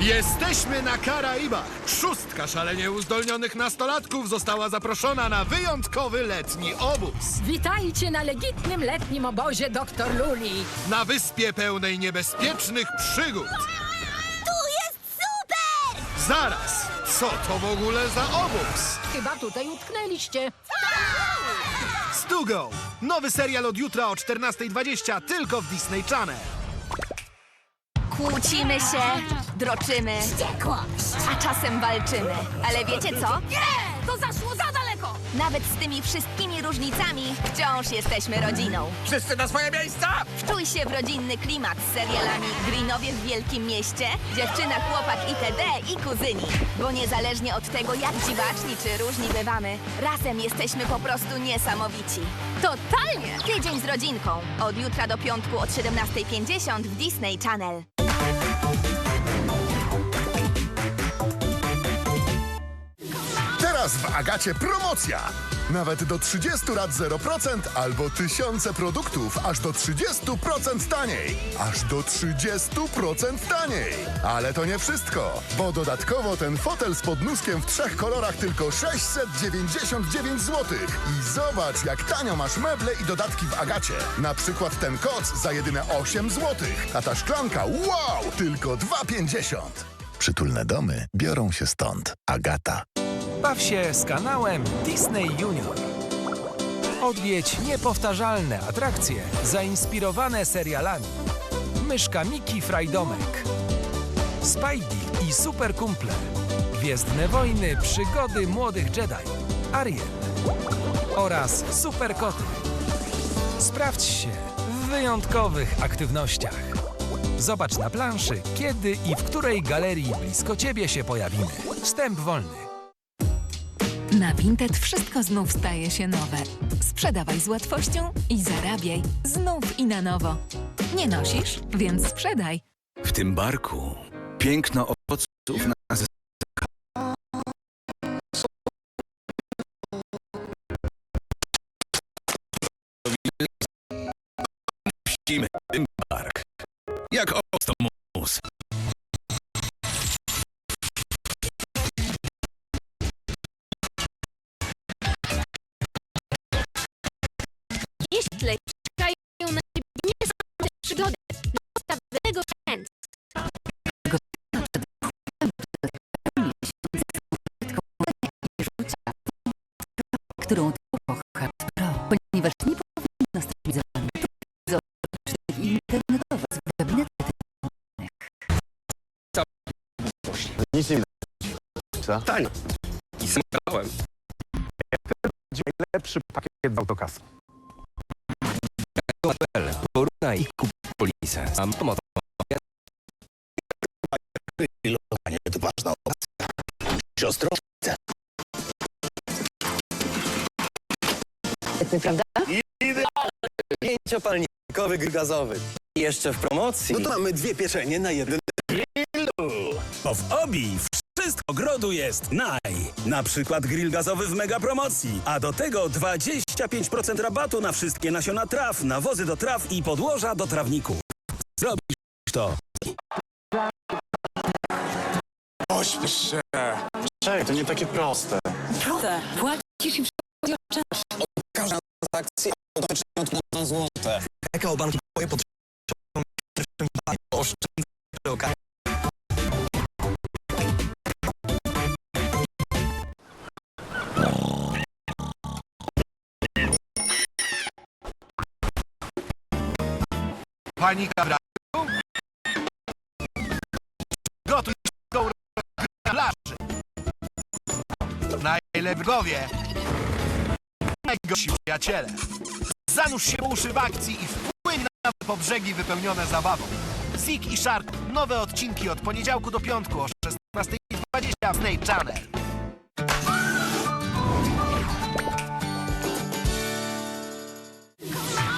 Jesteśmy na Karaibach. Szóstka szalenie uzdolnionych nastolatków została zaproszona na wyjątkowy letni obóz. Witajcie na legitnym letnim obozie dr Luli. Na wyspie pełnej niebezpiecznych przygód. Tu jest super! Zaraz, co to w ogóle za obóz? Chyba tutaj utknęliście. Stugo, nowy serial od jutra o 14.20 tylko w Disney Channel. Kłócimy się, droczymy, a czasem walczymy. Ale wiecie co? Nie! To zaszło za daleko! Nawet z tymi wszystkimi różnicami wciąż jesteśmy rodziną. Wszyscy na swoje miejsca! Wczuj się w rodzinny klimat z serialami Greenowie w Wielkim Mieście, Dziewczyna, Chłopak itd. i Kuzyni. Bo niezależnie od tego, jak dziwaczni czy różni bywamy, razem jesteśmy po prostu niesamowici. Totalnie! Tydzień z rodzinką. Od jutra do piątku od 17.50 w Disney Channel. Teraz w Agacie promocja! Nawet do 30 lat 0% albo tysiące produktów aż do 30% taniej. Aż do 30% taniej. Ale to nie wszystko, bo dodatkowo ten fotel z podnóżkiem w trzech kolorach tylko 699 zł. I zobacz, jak tanio masz meble i dodatki w Agacie. Na przykład ten koc za jedyne 8 zł, a ta szklanka, wow, tylko 2,50. Przytulne domy biorą się stąd. Agata. Baw się z kanałem Disney Junior. Odwiedź niepowtarzalne atrakcje zainspirowane serialami. Myszka Miki Frajdomek. Spidey i Super Kumple. Gwiezdne wojny, przygody młodych Jedi. Ariel. Oraz Super Koty. Sprawdź się w wyjątkowych aktywnościach. Zobacz na planszy, kiedy i w której galerii blisko Ciebie się pojawimy. Wstęp wolny. Na Vinted wszystko znów staje się nowe. Sprzedawaj z łatwością i zarabiaj znów i na nowo. Nie nosisz, więc sprzedaj. W tym barku piękno owoców Wścimy tym bark. Jak ostomus. Którą kocha Pro, ponieważ nie powinno stać za wami i internetowe z gabinety Nic nie widać. Tań. I smakowałem. Najlepszy pakiet w autokasa. Porównaj i kup polisę. Sam moto. To ważna Siostro, Pięciopalnikowy grill gazowy. I jeszcze w promocji. No to mamy dwie pieczenie na jeden. Bo w OBI wszystko ogrodu jest naj. Na przykład grill gazowy w mega promocji. A do tego 25% rabatu na wszystkie nasiona traw, nawozy do traw i podłoża do trawników. Zrobisz to. Pośpiesz się. Czekaj, to nie takie proste. Płacisz i Każda transakcja automatycznie odkłada złote. PKO Banki twoje potrzeby oszczędzę przy okazji. Panika w radiu? Gotuj na plaży. Najlepgowie. Najgorsi przyjaciele. Zanurz się uszy w akcji i wpłyń na po brzegi wypełnione zabawą. Zik i Shark. Nowe odcinki od poniedziałku do piątku o 16.20 w Snake Channel.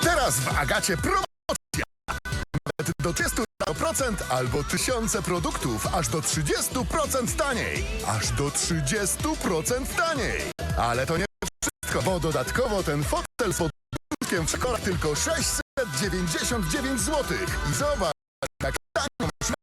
Teraz w Agacie promocja! Nawet do 30% albo tysiące produktów aż do 30% taniej. Aż do 30% taniej. Ale to nie Dodatkowo, dodatkowo ten fotel z podwórkiem przekora tylko 699 zł. I zobacz, jak tanio można...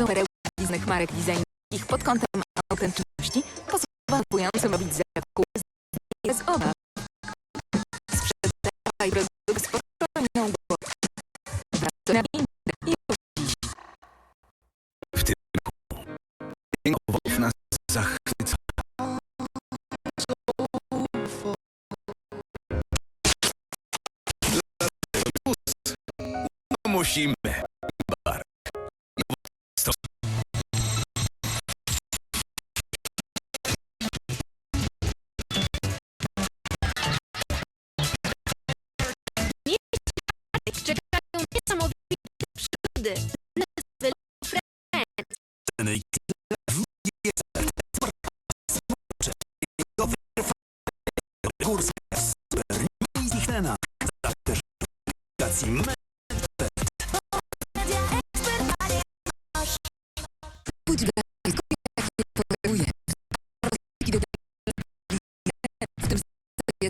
radzą perełki różnych marek designerskich pod kątem autentyczności, pozwalającym robić zakupy bez obaw. Sprzedawaj produkt z spokojną głową. Warto na i dziś. W tym roku owoców nas zachwyca. No musimy. Czekają niesamowite przygody. Pójdź do jak potrzebuje. Rozpiki do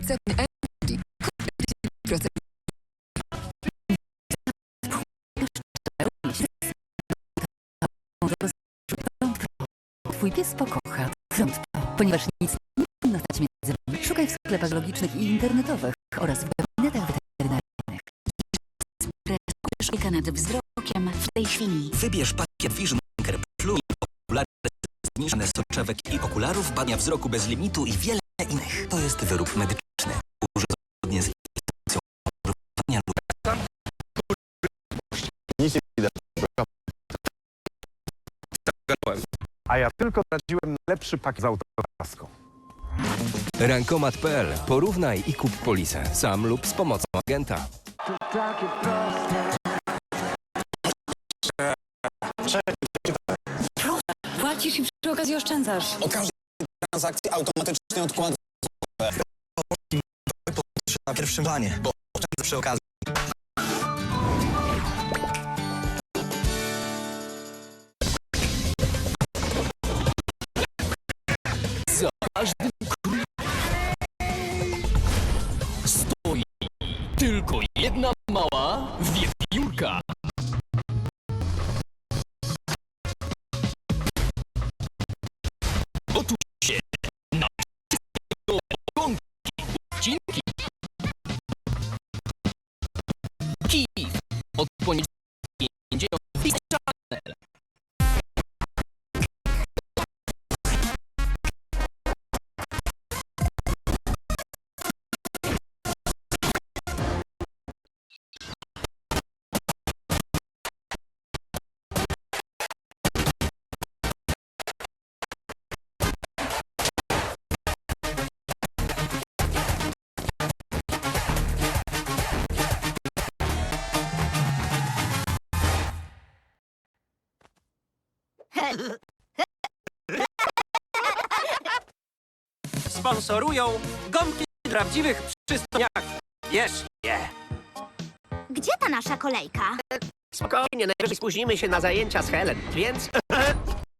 w tym Twój pies pokocha Ząbko, ponieważ nic nie powinno stać między wami. Szukaj w sklepach logicznych i internetowych oraz w gabinetach weterynaryjnych. Szejka nad wzrokiem w tej chwili. Wybierz pakiet Vision Anchor Plus, okulary zmniejszane soczewek i okularów, badania wzroku bez limitu i wiele innych. To jest wyrób medyczny. Użyj zgodnie z A ja tylko radziłem lepszy pakiet z autokaską. Rankomat.pl. Porównaj i kup polisę. Sam lub z pomocą agenta. Płacisz i przy okazji oszczędzasz. O każdej transakcji automatycznie odkładam na pierwszym planie, bo oszczędzę przy okazji. Tylko jedna mała wiewiórka. Sponsorują gąbki prawdziwych przystojniak. Jesz je. Gdzie ta nasza kolejka? Spokojnie, najwyżej spóźnimy się na zajęcia z Helen, więc